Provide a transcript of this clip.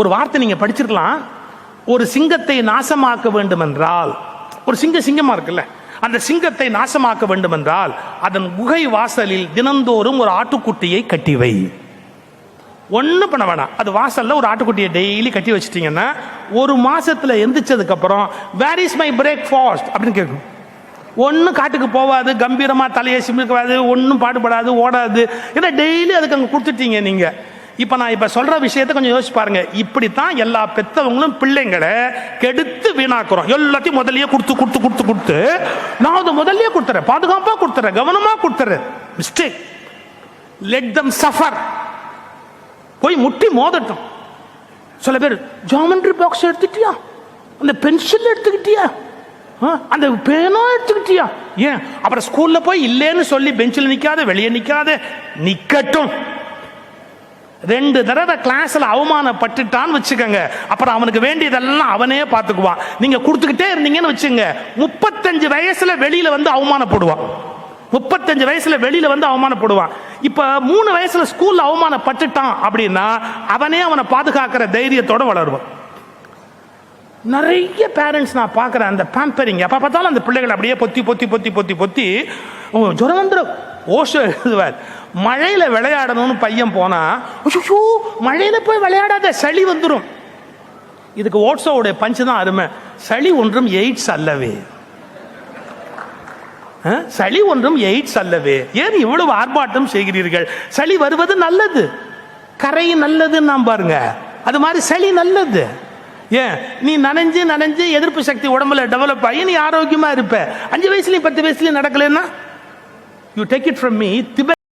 ஒரு வார்த்தை நீங்க படிச்சிருக்கலாம். ஒரு சிங்கத்தை நாசமாக்க வேண்டும் என்றால் ஒரு சிங்க சிங்கமா இருக்குல்ல அந்த சிங்கத்தை நாசமாக்க வேண்டும் என்றால் அதன் குகை வாசலில் தினந்தோறும் ஒரு ஆட்டுக்குட்டியை கட்டி வை. ஒன்றும் பண்ண வேணாம். அது வாசலில் ஒரு ஆட்டுக்குட்டியை டெய்லி கட்டி வச்சிட்டீங்கன்னா ஒரு மாசத்துல எந்திரிச்சதுக்கு அப்புறம் வேர் இஸ் மை பிரேக்ஃபாஸ்ட் அப்படின்னு கேட்கும். ஒன்றும் காட்டுக்கு போகாது கம்பீரமா தலையை சிமிக்காது ஒன்றும் பாடுபடாது ஓடாது. ஏன்னா டெய்லி அதுக்கு அங்கே கொடுத்துட்டீங்க நீங்கள் இப்போ நான் இப்போ சொல்ற விஷயத்தை கொஞ்சம் யோசிச்சு பாருங்க. இப்படித்தான் எல்லா பெத்தவங்களும் பிள்ளைங்களை கெடுத்து வீணாக்குறோம். எல்லாத்தையும் முதல்லயே கொடுத்து கொடுத்து கொடுத்து கொடுத்து நான் அதை முதல்லயே கொடுத்துறேன். பாதுகாப்பாக கொடுத்துறேன். கவனமாக கொடுத்துறேன். மிஸ்டேக் லெட் தம் சஃபர் போய் முட்டி மோதட்டும். சில பேர் ஜாமெண்ட்ரி பாக்ஸ் எடுத்துட்டியா? அந்த பென்சில் எடுத்துக்கிட்டியா? ஆ, அந்த பேனா எடுத்துக்கிட்டியா? ஏன்? அப்புறம் ஸ்கூல்ல போய் இல்லைன்னு சொல்லி பெஞ்சில் நிக்காத வெளியே நிக்காத நிக்கட்டும். ரெண்டு தடவை கிளாஸ்ல அவமானப்பட்டுட்டான்னு வச்சுக்கோங்க. அப்புறம் அவனுக்கு வேண்டியதெல்லாம் அவனே பார்த்துக்குவான். நீங்க கொடுத்துக்கிட்டே இருந்தீங்கன்னு வச்சுங்க. முப்பத்தஞ்சு வயசுல வெளியில வந்து அவமானப்படுவான். முப்பத்தஞ்சு வயசுல வெளியில வந்து அவமானப்படுவான். இப்ப மூணு வயசுல ஸ்கூல்ல அவமானப்பட்டுட்டான் அப்படின்னா அவனே அவனை பாதுகாக்கிற தைரியத்தோட வளருவான். நிறைய பேரண்ட்ஸ் நான் பார்க்குறேன் அந்த பேம்பரிங் எப்போ பார்த்தாலும் அந்த பிள்ளைகளை அப்படியே பொத்தி பொத்தி பொத்தி பொத்தி பொத்தி. ஜுரம் வந்துடும் ஓஷோ எழுதுவார். மழையில் விளையாடணும்னு பையன் போனா ஐயோ மழையில போய் விளையாடாத சளி வந்துடும் இதுக்கு ஓட்ஸோடைய பஞ்சு தான் அருமை. சளி ஒன்றும் எய்ட்ஸ் அல்லவே. சளி ஒன்றும் எய்ட்ஸ் அல்லவே. ஏன் இவ்வளவு ஆர்ப்பாட்டம் செய்கிறீர்கள்? சளி வருவது நல்லது. கரை நல்லதுன்னு நாம் பாருங்க. அது மாதிரி சளி நல்லது. ஏன்? நீ நனைஞ்சு நனைஞ்சு எதிர்ப்பு சக்தி உடம்புல டெவலப் ஆகி நீ ஆரோக்கியமா இருப்ப. அஞ்சு வயசுலயும் பத்து வயசுலயும் நடக்கலன்னா you take it from me Tibet